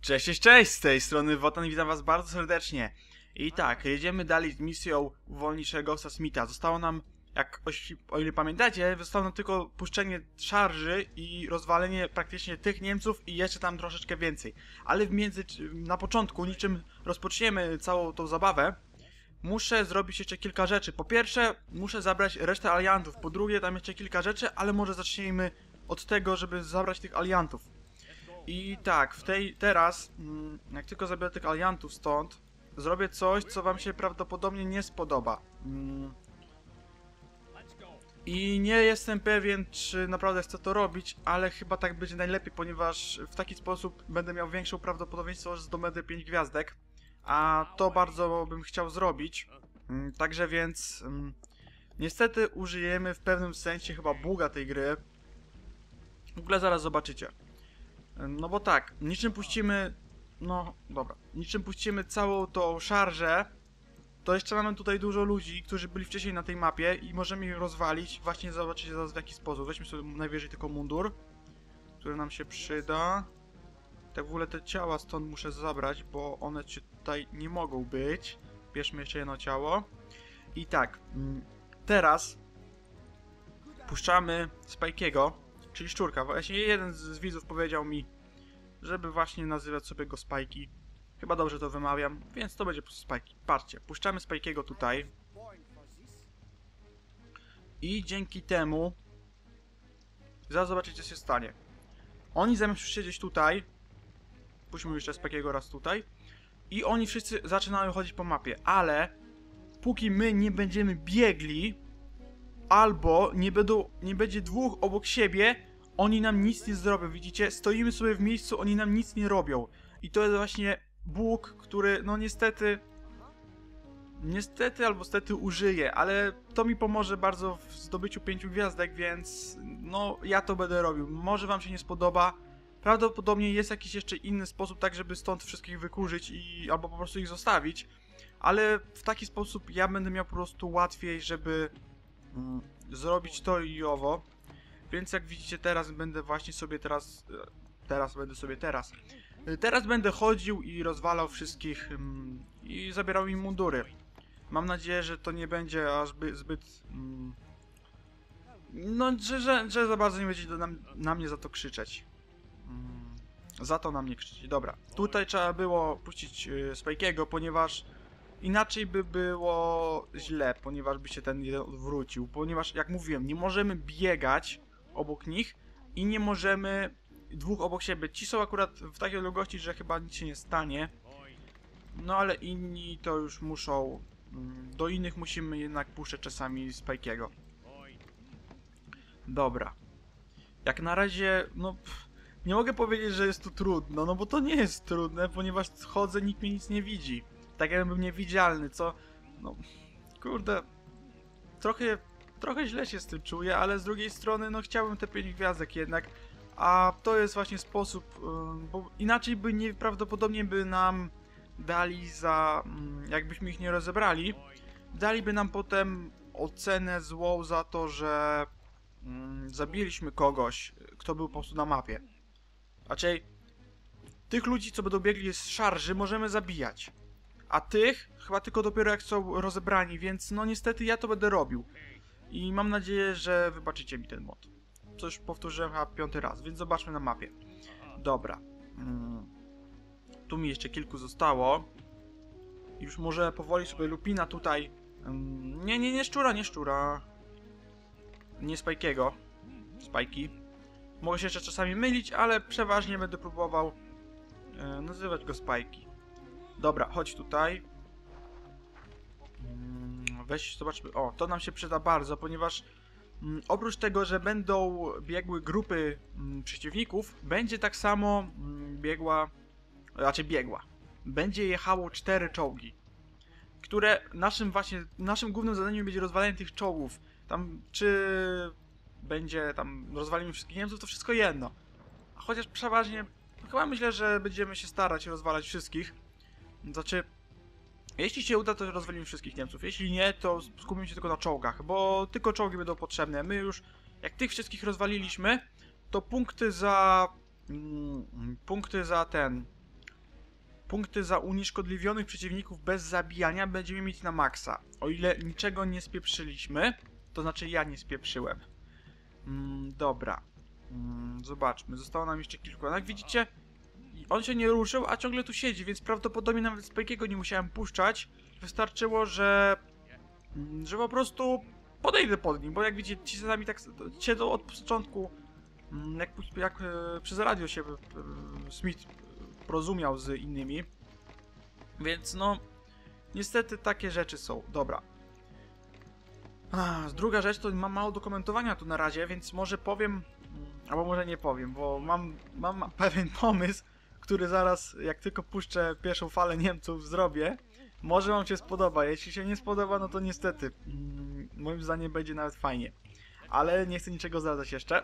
Cześć, cześć, cześć! Z tej strony Wotan witam was bardzo serdecznie. I tak, jedziemy dalej z misją Ghosta Smitha. Zostało nam, jak o ile pamiętacie, zostało nam tylko puszczenie szarży i rozwalenie praktycznie tych Niemców i jeszcze tam troszeczkę więcej. Ale w między, na początku, niczym rozpoczniemy całą tą zabawę, muszę zrobić jeszcze kilka rzeczy. Po pierwsze, muszę zabrać resztę aliantów. Po drugie, tam jeszcze kilka rzeczy, ale może zacznijmy od tego, żeby zabrać tych aliantów. I tak, w tej teraz, mm, jak tylko zabiorę tych aliantów stąd, zrobię coś, co wam się prawdopodobnie nie spodoba. Mm. I nie jestem pewien, czy naprawdę chcę to robić, ale chyba tak będzie najlepiej, ponieważ w taki sposób będę miał większą prawdopodobieństwo, że zdobędę 5 gwiazdek. A to bardzo bym chciał zrobić. Mm, Także więc... Niestety użyjemy w pewnym sensie chyba buga tej gry. W ogóle zaraz zobaczycie. No bo tak, niczym puścimy... No, dobra. Niczym puścimy całą tą szarżę, to jeszcze mamy tutaj dużo ludzi, którzy byli wcześniej na tej mapie i możemy ich rozwalić. Właśnie zobaczycie zaraz w jaki sposób. Weźmy sobie najwyżej tylko mundur, który nam się przyda. Tak w ogóle te ciała stąd muszę zabrać, bo one tutaj nie mogą być. Bierzmy jeszcze jedno ciało. I tak, mm, teraz puszczamy Spike'ego, czyli szczurka. Właśnie jeden z widzów powiedział mi, żeby właśnie nazywać sobie go Spikey. Chyba dobrze to wymawiam, więc to będzie po prostu Spikey. Patrzcie, puszczamy Spike'ego tutaj. I dzięki temu zaraz zobaczycie co się stanie. Oni zamiast siedzieć tutaj, puśćmy jeszcze Spike'ego raz tutaj, i oni wszyscy zaczynają chodzić po mapie, ale póki my nie będziemy biegli, albo nie, będą, nie będzie dwóch obok siebie, oni nam nic nie zrobią, widzicie? Stoimy sobie w miejscu, oni nam nic nie robią. I to jest właśnie Bóg, który no niestety niestety albo stety użyje, ale to mi pomoże bardzo w zdobyciu pięciu gwiazdek, więc no ja to będę robił. Może wam się nie spodoba. Prawdopodobnie jest jakiś jeszcze inny sposób, tak żeby stąd wszystkich wykurzyć i albo po prostu ich zostawić, ale w taki sposób ja będę miał po prostu łatwiej, żeby mm, zrobić to i owo. Więc jak widzicie teraz będę właśnie sobie teraz e, teraz będę sobie teraz e, teraz będę chodził i rozwalał wszystkich mm, i zabierał im mundury. Mam nadzieję, że to nie będzie aż by, zbyt mm, no, że, że, że za bardzo nie będziecie na, na mnie za to krzyczeć. Mm, za to na mnie krzyczeć. Dobra, tutaj trzeba było puścić y, Spike'ego, ponieważ inaczej by było źle, ponieważ by się ten jeden odwrócił. Ponieważ, jak mówiłem, nie możemy biegać obok nich i nie możemy dwóch obok siebie. Ci są akurat w takiej odległości, że chyba nic się nie stanie. No ale inni to już muszą... mm, Do innych musimy jednak puszczać czasami Spike'ego. Dobra. Jak na razie, no... Pff, nie mogę powiedzieć, że jest tu trudno, no bo to nie jest trudne, ponieważ chodzę, nikt mnie nic nie widzi. Tak jakbym był niewidzialny, co... No... Kurde... Trochę... Trochę źle się z tym czuję, ale z drugiej strony, no chciałbym te 5 gwiazdek jednak. A to jest właśnie sposób, bo inaczej by nieprawdopodobnie by nam dali za... mm, jakbyśmy ich nie rozebrali, daliby nam potem ocenę złą za to, że mm, zabiliśmy kogoś, kto był po prostu na mapie. Raczej tych ludzi, co będą biegli z szarży, możemy zabijać. A tych chyba tylko dopiero jak są rozebrani, więc no niestety ja to będę robił. I mam nadzieję, że wybaczycie mi ten mod. Coś powtórzyłem chyba piąty raz, więc zobaczmy na mapie. Dobra. Mm. Tu mi jeszcze kilku zostało. Już może powoli sobie Lupina tutaj... Mm, nie, nie, nie szczura, nie szczura. Nie Spike'ego. Spajki. Mogę się jeszcze czasami mylić, ale przeważnie będę próbował e, nazywać go Spajki. Dobra, chodź tutaj. Weź, zobaczmy. O, to nam się przyda bardzo, ponieważ mm, oprócz tego, że będą biegły grupy mm, przeciwników, będzie tak samo mm, biegła, raczej biegła. Będzie jechało cztery czołgi, które naszym właśnie, naszym głównym zadaniem będzie rozwalenie tych czołgów. Tam, czy będzie tam rozwalimy wszystkich Niemców, to wszystko jedno. Chociaż przeważnie, chyba myślę, że będziemy się starać rozwalać wszystkich. Znaczy, jeśli się uda, to rozwalimy wszystkich Niemców. Jeśli nie, to skupimy się tylko na czołgach, bo tylko czołgi będą potrzebne. My już, jak tych wszystkich rozwaliliśmy, to punkty za... Mm, punkty za ten... punkty za unieszkodliwionych przeciwników bez zabijania będziemy mieć na maksa. O ile niczego nie spieprzyliśmy, to znaczy ja nie spieprzyłem. Mm, dobra. Mm, zobaczmy, zostało nam jeszcze kilku. Jak widzicie, on się nie ruszył, a ciągle tu siedzi, więc prawdopodobnie nawet Spike'ego nie musiałem puszczać. Wystarczyło, że... że po prostu podejdę pod nim, bo jak widzicie, ci z nami tak siedzą od początku, mm, jak, jak e, przez radio się e, Smith porozumiał z innymi. Więc no, niestety takie rzeczy są. Dobra. A, druga rzecz to mam mało dokumentowania tu na razie, więc może powiem, mm, albo może nie powiem, bo mam, mam pewien pomysł, który zaraz, jak tylko puszczę pierwszą falę Niemców, zrobię. Może wam się spodoba. Jeśli się nie spodoba, no to niestety. Mm, moim zdaniem będzie nawet fajnie. Ale nie chcę niczego zdradzać jeszcze.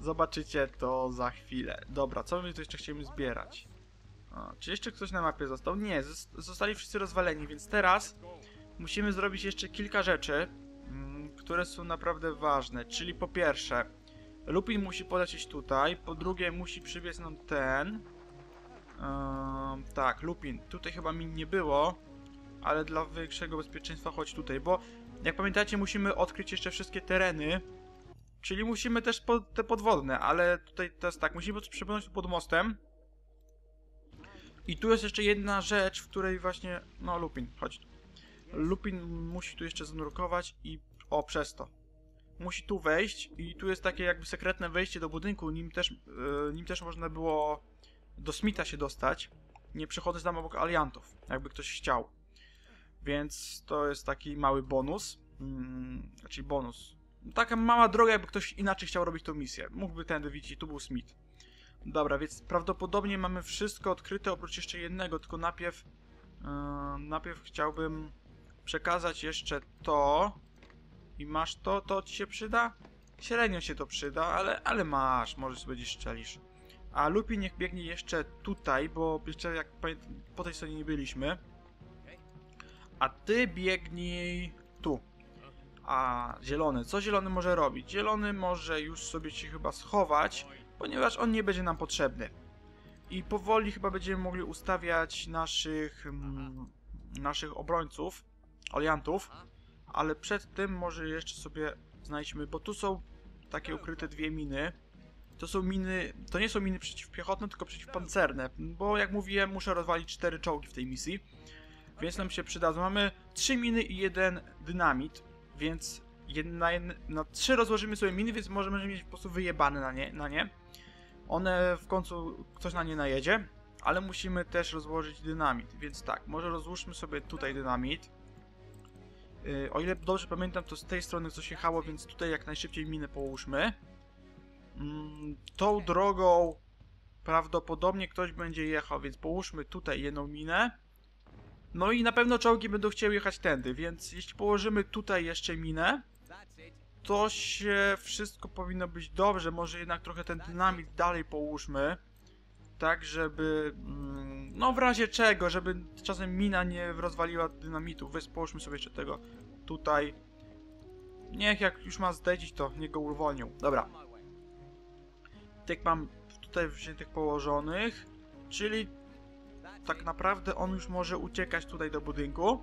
Zobaczycie to za chwilę. Dobra, co my tu jeszcze chcemy zbierać? A, czy jeszcze ktoś na mapie został? Nie, zos- zostali wszyscy rozwaleni, więc teraz musimy zrobić jeszcze kilka rzeczy, mm, które są naprawdę ważne. Czyli po pierwsze, Lupin musi polecieć tutaj, po drugie musi przybiec nam ten. Ehm, tak, Lupin. Tutaj chyba min nie było, ale dla większego bezpieczeństwa chodź tutaj, bo jak pamiętacie musimy odkryć jeszcze wszystkie tereny, czyli musimy też po, te podwodne, ale tutaj jest tak, musimy przepłynąć pod mostem. I tu jest jeszcze jedna rzecz, w której właśnie, no Lupin, chodź. Lupin musi tu jeszcze zanurkować i, o, przez to musi tu wejść i tu jest takie jakby sekretne wejście do budynku, nim też, yy, nim też można było do Smitha się dostać, nie przechodząc tam obok aliantów, jakby ktoś chciał. Więc to jest taki mały bonus, mm, znaczy bonus. Taka mała droga, jakby ktoś inaczej chciał robić tą misję. Mógłby tędy widzieć, tu był Smith. Dobra, więc prawdopodobnie mamy wszystko odkryte oprócz jeszcze jednego, tylko najpierw yy, najpierw chciałbym przekazać jeszcze to, i masz to, to ci się przyda? Średnio się to przyda, ale, ale masz, może sobie gdzieś strzelisz. A Lupi niech biegnie jeszcze tutaj, bo jeszcze jak po tej stronie nie byliśmy. A ty biegnij tu. A zielony, co zielony może robić? Zielony może już sobie się chyba schować, ponieważ on nie będzie nam potrzebny. I powoli chyba będziemy mogli ustawiać naszych, mm, naszych obrońców, aliantów ale przed tym może jeszcze sobie znajdźmy, bo tu są takie ukryte dwie miny. To są miny, to nie są miny przeciwpiechotne, tylko przeciwpancerne, bo jak mówiłem, muszę rozwalić cztery czołgi w tej misji, więc nam się przydadzą. Mamy trzy miny i jeden dynamit, więc jedna, na trzy rozłożymy sobie miny, więc możemy mieć po prostu wyjebane na nie, na nie. One w końcu ktoś na nie najedzie, ale musimy też rozłożyć dynamit, więc tak, może rozłóżmy sobie tutaj dynamit. Yy, o ile dobrze pamiętam, to z tej strony coś jechało, więc tutaj jak najszybciej minę połóżmy. Mm, tą drogą prawdopodobnie ktoś będzie jechał, więc połóżmy tutaj jedną minę. No i na pewno czołgi będą chciały jechać tędy, więc jeśli położymy tutaj jeszcze minę, to się wszystko powinno być dobrze. Może jednak trochę ten dynamit dalej połóżmy. Tak, żeby... Mm, no w razie czego, żeby czasem mina nie rozwaliła dynamitu. Weź połóżmy sobie jeszcze tego tutaj. Niech jak już ma zdedzić, to niech go uwolnią. Dobra. Tych mam tutaj wziętych położonych, czyli tak naprawdę on już może uciekać tutaj do budynku.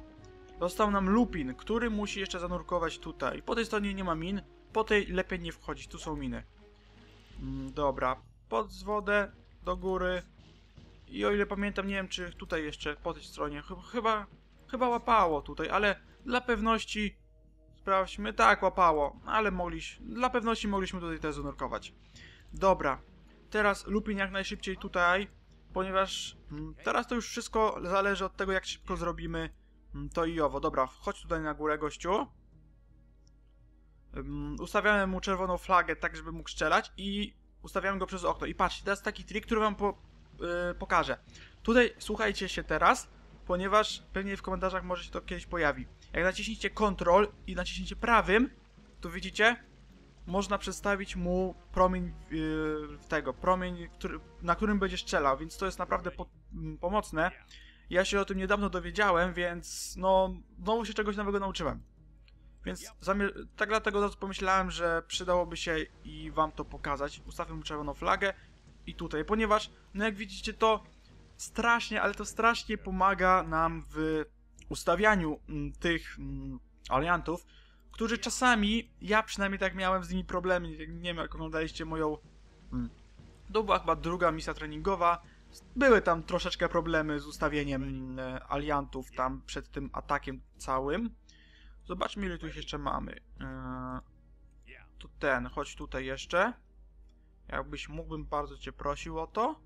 Został nam Lupin, który musi jeszcze zanurkować tutaj. Po tej stronie nie ma min, po tej lepiej nie wchodzić, tu są miny. Mm, dobra, pod wodę, do góry. I o ile pamiętam, nie wiem czy tutaj jeszcze po tej stronie, chyba, chyba, łapało tutaj, ale dla pewności sprawdźmy. Tak, łapało, ale mogliśmy, dla pewności mogliśmy tutaj też zanurkować. Dobra, teraz Lupin jak najszybciej tutaj, ponieważ mm, teraz to już wszystko zależy od tego, jak szybko zrobimy mm, to i owo. Dobra, chodź tutaj na górę, gościu. Um, ustawiamy mu czerwoną flagę, tak żeby mógł strzelać i ustawiamy go przez okno. I patrzcie, teraz taki trik, który wam po, yy, pokażę. Tutaj słuchajcie się teraz, ponieważ pewnie w komentarzach może się to kiedyś pojawi. Jak naciśniecie Ctrl i naciśniecie prawym, to widzicie, można przestawić mu promień yy, tego, promień, który, na którym będzie strzelał, więc to jest naprawdę po, mm, pomocne. Ja się o tym niedawno dowiedziałem, więc no, znowu się czegoś nowego nauczyłem. Więc tak dlatego pomyślałem, że przydałoby się i wam to pokazać. Ustawię mu czerwoną flagę i tutaj, ponieważ, no jak widzicie to strasznie, ale to strasznie pomaga nam w ustawianiu mm, tych mm, aliantów, którzy czasami, ja przynajmniej tak miałem z nimi problemy, nie wiem jak oglądaliście moją, mm, to była chyba druga misja treningowa, były tam troszeczkę problemy z ustawieniem mm, aliantów tam przed tym atakiem całym. Zobaczmy ile tu jeszcze mamy. Eee, to ten, chodź tutaj jeszcze. Jakbyś mógłbym bardzo cię prosił o to.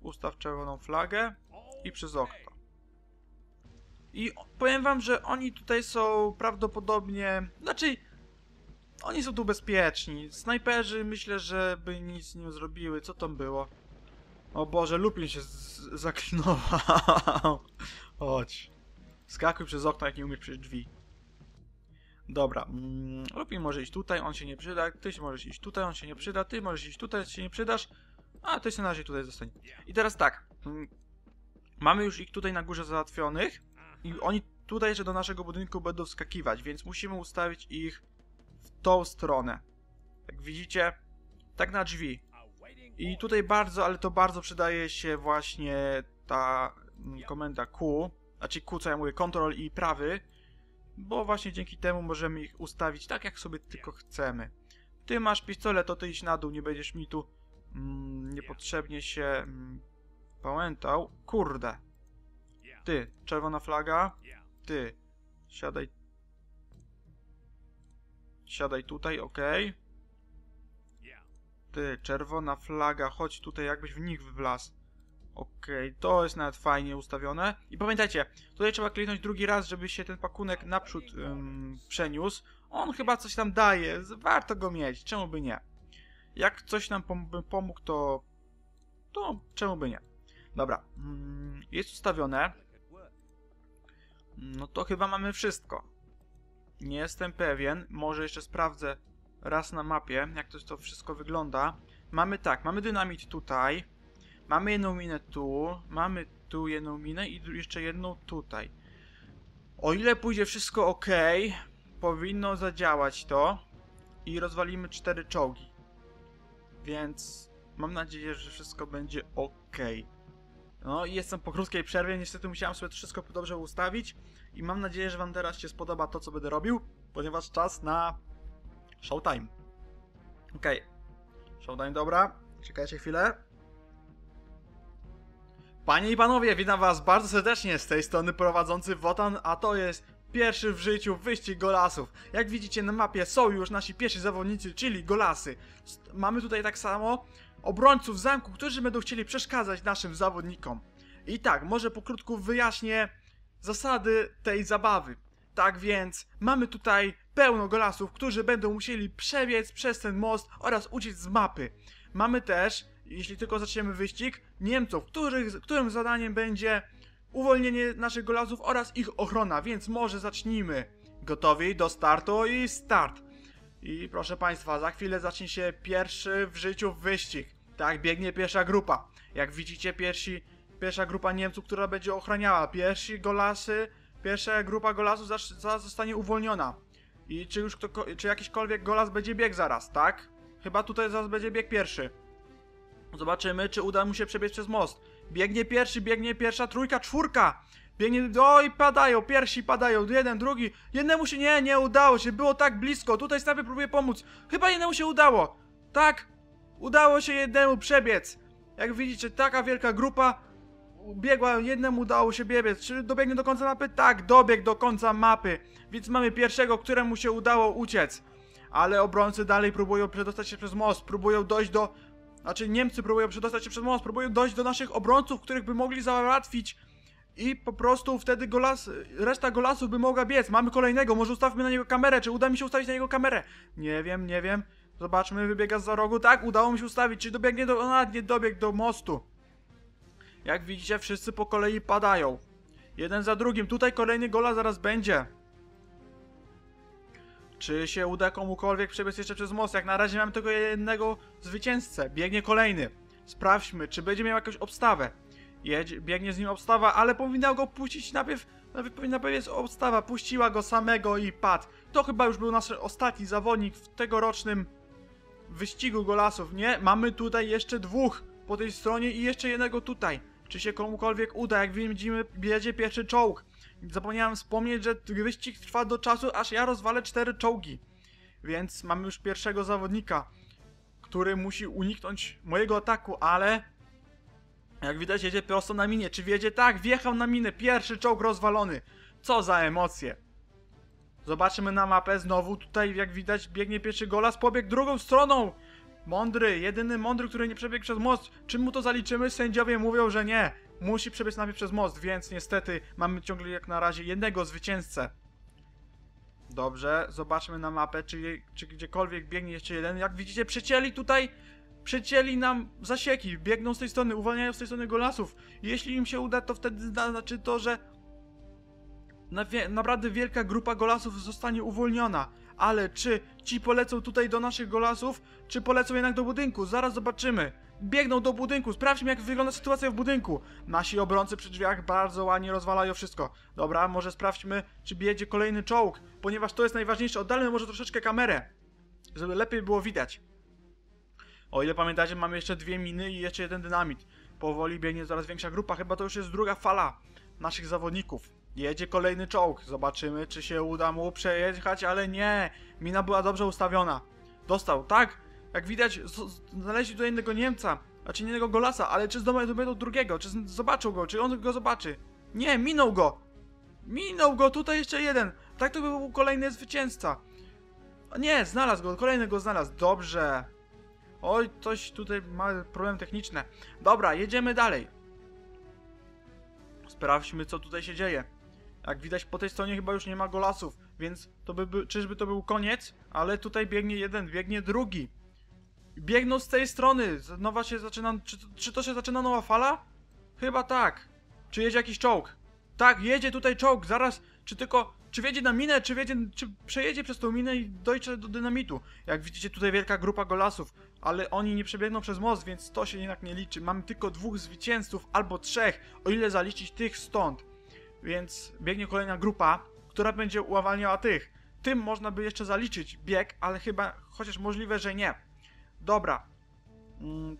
Ustaw czerwoną flagę i przez okno. I powiem wam, że oni tutaj są prawdopodobnie... Znaczy... Oni są tu bezpieczni. Snajperzy myślę, że by nic nie zrobiły. Co tam było? O Boże, Lupin się zaklinował. Chodź. Skakuj przez okno, jak nie umiesz przez drzwi. Dobra, mm, Lupin może iść tutaj, on się nie przyda, ty się możesz iść tutaj, on się nie przyda, ty możesz iść tutaj, się nie przydasz, a ty się na razie tutaj zostań. I teraz tak, mm, mamy już ich tutaj na górze załatwionych i oni tutaj jeszcze do naszego budynku będą wskakiwać, więc musimy ustawić ich w tą stronę. Jak widzicie, tak na drzwi. I tutaj bardzo, ale to bardzo przydaje się właśnie ta mm, komenda Q, znaczy Q, co ja mówię, Ctrl i prawy, bo właśnie dzięki temu możemy ich ustawić tak, jak sobie tylko chcemy. Ty masz pistolet, to ty idź na dół, nie będziesz mi tu mm, niepotrzebnie się mm, pałętał. Kurde. Ty, czerwona flaga. Ty, siadaj. Siadaj tutaj, okej. Ty, czerwona flaga, chodź tutaj, jakbyś w nich wlazł. Okej, to jest nawet fajnie ustawione. I pamiętajcie, tutaj trzeba kliknąć drugi raz, żeby się ten pakunek naprzód ym, przeniósł. On chyba coś tam daje, warto go mieć, czemu by nie? Jak coś nam pom pomógł, to... to czemu by nie? Dobra, mm, jest ustawione. No to chyba mamy wszystko. Nie jestem pewien, może jeszcze sprawdzę raz na mapie, jak to, to wszystko wygląda. Mamy tak, mamy dynamit tutaj, mamy jedną minę tu, mamy tu jedną minę i jeszcze jedną tutaj. O ile pójdzie wszystko ok, powinno zadziałać to i rozwalimy cztery czołgi. Więc mam nadzieję, że wszystko będzie ok. No i jestem po krótkiej przerwie, niestety musiałem sobie wszystko dobrze ustawić i mam nadzieję, że wam teraz się spodoba to, co będę robił, ponieważ czas na showtime. Okej. Showtime, dobra. Czekajcie chwilę. Panie i panowie, witam was bardzo serdecznie z tej strony prowadzący Wotan, a to jest pierwszy w życiu wyścig golasów. Jak widzicie na mapie są już nasi pierwsi zawodnicy, czyli golasy. Mamy tutaj tak samo obrońców zamku, którzy będą chcieli przeszkadzać naszym zawodnikom. I tak, może pokrótku wyjaśnię zasady tej zabawy. Tak więc mamy tutaj pełno golasów, którzy będą musieli przebiec przez ten most oraz uciec z mapy. Mamy też, jeśli tylko zaczniemy wyścig, Niemców, których, którym zadaniem będzie uwolnienie naszych golasów oraz ich ochrona, więc może zacznijmy. Gotowi do startu i start. I proszę Państwa, za chwilę zacznie się pierwszy w życiu wyścig. Tak, biegnie pierwsza grupa. Jak widzicie, pierwsi, pierwsza grupa Niemców, która będzie ochraniała. Pierwsi golasy, pierwsza grupa golasów zaraz zostanie uwolniona. I czy już kto, czy jakiśkolwiek golas będzie biegł zaraz, tak? Chyba tutaj zaraz będzie bieg pierwszy. Zobaczymy, czy uda mu się przebiec przez most. Biegnie pierwszy, biegnie pierwsza, trójka, czwórka! Biegnie, oj, padają, pierwsi padają, jeden, drugi. Jednemu się nie, nie udało się, było tak blisko. Tutaj snajper próbuje pomóc. Chyba jednemu się udało. Tak, udało się jednemu przebiec. Jak widzicie, taka wielka grupa biegła, jednemu udało się biec. Czy dobiegnie do końca mapy? Tak, dobiegł do końca mapy. Więc mamy pierwszego, któremu się udało uciec. Ale obrońcy dalej próbują przedostać się przez most, próbują dojść do... Znaczy Niemcy próbują przedostać się przez most, próbują dojść do naszych obrońców, których by mogli załatwić i po prostu wtedy golas, reszta golasów by mogła biec. Mamy kolejnego, może ustawmy na niego kamerę, czy uda mi się ustawić na niego kamerę? Nie wiem, nie wiem. Zobaczmy, wybiega z za rogu. Tak, udało mi się ustawić. Czy dobiegnie do... A, nie dobiegł do mostu. Jak widzicie, wszyscy po kolei padają. Jeden za drugim. Tutaj kolejny gola zaraz będzie. Czy się uda komukolwiek przebiec jeszcze przez most? Jak na razie mamy tylko jednego zwycięzcę. Biegnie kolejny. Sprawdźmy, czy będzie miał jakąś obstawę. Jedź, biegnie z nim obstawa, ale powinna go puścić najpierw. Najpierw powinna powiedzieć obstawa, puściła go samego i padł. To chyba już był nasz ostatni zawodnik w tegorocznym wyścigu golasów, nie? Mamy tutaj jeszcze dwóch po tej stronie i jeszcze jednego tutaj. czy się komukolwiek uda. Jak widzimy, jedzie pierwszy czołg. Zapomniałem wspomnieć, że wyścig trwa do czasu, aż ja rozwalę cztery czołgi. Więc mamy już pierwszego zawodnika, który musi uniknąć mojego ataku, ale jak widać jedzie prosto na minie. Czy wiedzie? Tak, wjechał na minę. Pierwszy czołg rozwalony. Co za emocje. Zobaczymy na mapę znowu. Tutaj jak widać biegnie pierwszy golas. Pobiegł drugą stroną. Mądry, jedyny mądry, który nie przebiegł przez most. Czy mu to zaliczymy? Sędziowie mówią, że nie. Musi przebiec najpierw przez most, więc niestety mamy ciągle jak na razie jednego zwycięzcę. Dobrze, zobaczmy na mapę, czy, czy gdziekolwiek biegnie jeszcze jeden. Jak widzicie, przecięli tutaj, przecięli nam zasieki, biegną z tej strony, uwalniają z tej strony golasów. Jeśli im się uda, to wtedy znaczy to, że naprawdę wielka grupa golasów zostanie uwolniona. Ale czy ci polecą tutaj do naszych golasów, czy polecą jednak do budynku? Zaraz zobaczymy. Biegną do budynku, sprawdźmy jak wygląda sytuacja w budynku. Nasi obrońcy przy drzwiach bardzo ładnie rozwalają wszystko. Dobra, może sprawdźmy, czy biedzie kolejny czołg, ponieważ to jest najważniejsze. Oddalmy może troszeczkę kamerę, żeby lepiej było widać. O ile pamiętacie, mamy jeszcze dwie miny i jeszcze jeden dynamit. Powoli biegnie coraz większa grupa, chyba to już jest druga fala naszych zawodników. Jedzie kolejny czołg, zobaczymy czy się uda mu przejechać, ale nie, mina była dobrze ustawiona. Dostał, tak? Jak widać, znaleźli tutaj innego Niemca, znaczy innego Golasa, ale czy zdobędą drugiego, czy zobaczą go, czy on go zobaczy? Nie, minął go! Minął go, tutaj jeszcze jeden. Tak to by był kolejny zwycięzca. Nie, znalazł go, kolejny go znalazł. Dobrze. Oj, coś tutaj ma problem techniczny. Dobra, jedziemy dalej. Sprawdźmy, co tutaj się dzieje. Jak widać, po tej stronie chyba już nie ma golasów, więc to by, by czyżby to był koniec? Ale tutaj biegnie jeden, biegnie drugi. Biegną z tej strony. Nowa się zaczyna... Czy, czy to się zaczyna nowa fala? Chyba tak. Czy jedzie jakiś czołg? Tak, jedzie tutaj czołg. Zaraz, czy tylko... Czy wjedzie na minę, czy, wjedzie, czy przejedzie przez tą minę i dojdzie do dynamitu. Jak widzicie, tutaj wielka grupa golasów, ale oni nie przebiegną przez most, więc to się jednak nie liczy. Mamy tylko dwóch zwycięzców, albo trzech, o ile zaliczyć tych stąd. Więc biegnie kolejna grupa, która będzie uwalniała tych. Tym można by jeszcze zaliczyć bieg, ale chyba, chociaż możliwe, że nie. Dobra. Mm,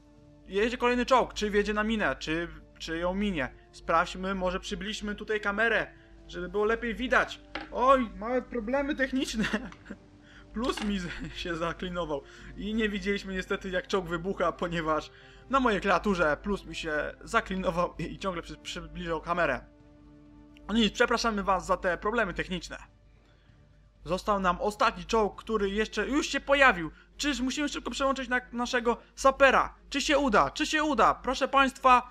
jedzie kolejny czołg. Czy wjedzie na minę, czy, czy ją minie. Sprawdźmy, może przybliżmy tutaj kamerę, żeby było lepiej widać. Oj, małe problemy techniczne. Plus mi się zaklinował. I nie widzieliśmy niestety jak czołg wybucha, ponieważ na mojej klawiaturze plus mi się zaklinował i, ciągle przy, przybliżał kamerę. No nic, przepraszamy was za te problemy techniczne. Został nam ostatni czołg, który jeszcze już się pojawił. Czyż musimy szybko przełączyć na naszego sapera? Czy się uda? Czy się uda? Proszę państwa,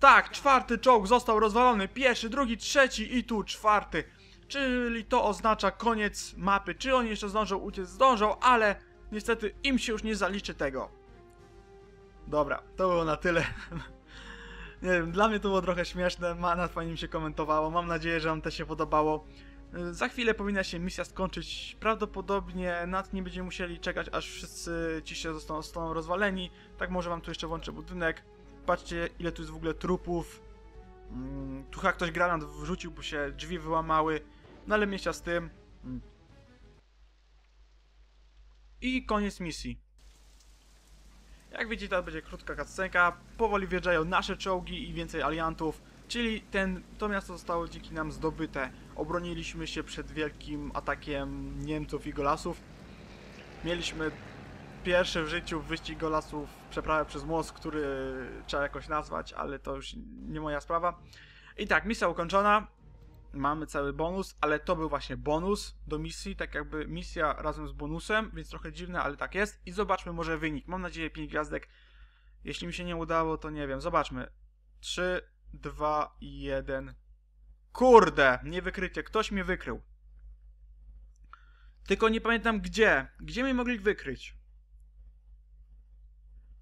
tak, czwarty czołg został rozwalony. Pierwszy, drugi, trzeci i tu czwarty. Czyli to oznacza koniec mapy. Czy oni jeszcze zdążą uciec? Zdążą, ale niestety im się już nie zaliczy tego. Dobra, to było na tyle. nie wiem, dla mnie to było trochę śmieszne, ma, fajnie się komentowało. Mam nadzieję, że wam też się podobało. Za chwilę powinna się misja skończyć. Prawdopodobnie nad nie będziemy musieli czekać, aż wszyscy ci się zostaną, zostaną rozwaleni. Tak może wam tu jeszcze włączę budynek. Patrzcie, ile tu jest w ogóle trupów. Mm, tu chyba ktoś granat wrzucił, bo się drzwi wyłamały. No ale mieścia z tym. Mm. I koniec misji. Jak widzicie, to będzie krótka cutscenka. Powoli wjeżdżają nasze czołgi i więcej aliantów. Czyli ten, to miasto zostało dzięki nam zdobyte. Obroniliśmy się przed wielkim atakiem Niemców i Golasów. Mieliśmy pierwszy w życiu wyścig Golasów, przeprawę przez most, który trzeba jakoś nazwać, ale to już nie moja sprawa. I tak, misja ukończona. Mamy cały bonus, ale to był właśnie bonus do misji, tak jakby misja razem z bonusem, więc trochę dziwne, ale tak jest. I zobaczmy może wynik. Mam nadzieję 5 gwiazdek. Jeśli mi się nie udało, to nie wiem. Zobaczmy. 3, 2 i 1. Kurde, nie wykrycie. Ktoś mnie wykrył. Tylko nie pamiętam gdzie. Gdzie mnie mogli wykryć?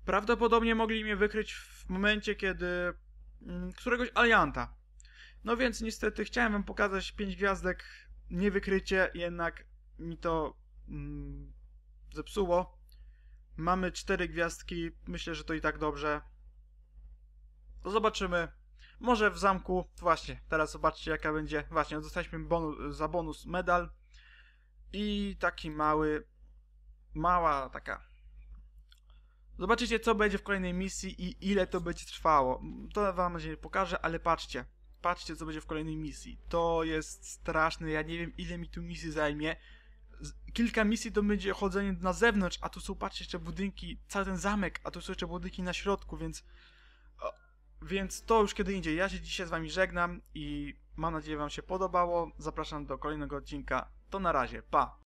Prawdopodobnie mogli mnie wykryć w momencie, kiedy mm, któregoś alianta. No więc niestety chciałem wam pokazać 5 gwiazdek, nie wykrycie, jednak mi to mm, zepsuło. Mamy 4 gwiazdki, myślę, że to i tak dobrze. Zobaczymy. Może w zamku, właśnie, teraz zobaczcie jaka będzie, właśnie, dostaliśmy bonus, za bonus medal i taki mały, mała taka Zobaczycie, co będzie w kolejnej misji i ile to będzie trwało. To wam nadzieję pokażę, ale patrzcie. Patrzcie, co będzie w kolejnej misji. To jest straszne. Ja nie wiem, ile mi tu misji zajmie. Kilka misji to będzie chodzenie na zewnątrz, a tu są, patrzcie, jeszcze budynki, cały ten zamek, a tu są jeszcze budynki na środku, więc... Więc to już kiedy indziej. Ja się dzisiaj z wami żegnam i mam nadzieję, wam się podobało. Zapraszam do kolejnego odcinka. To na razie. Pa!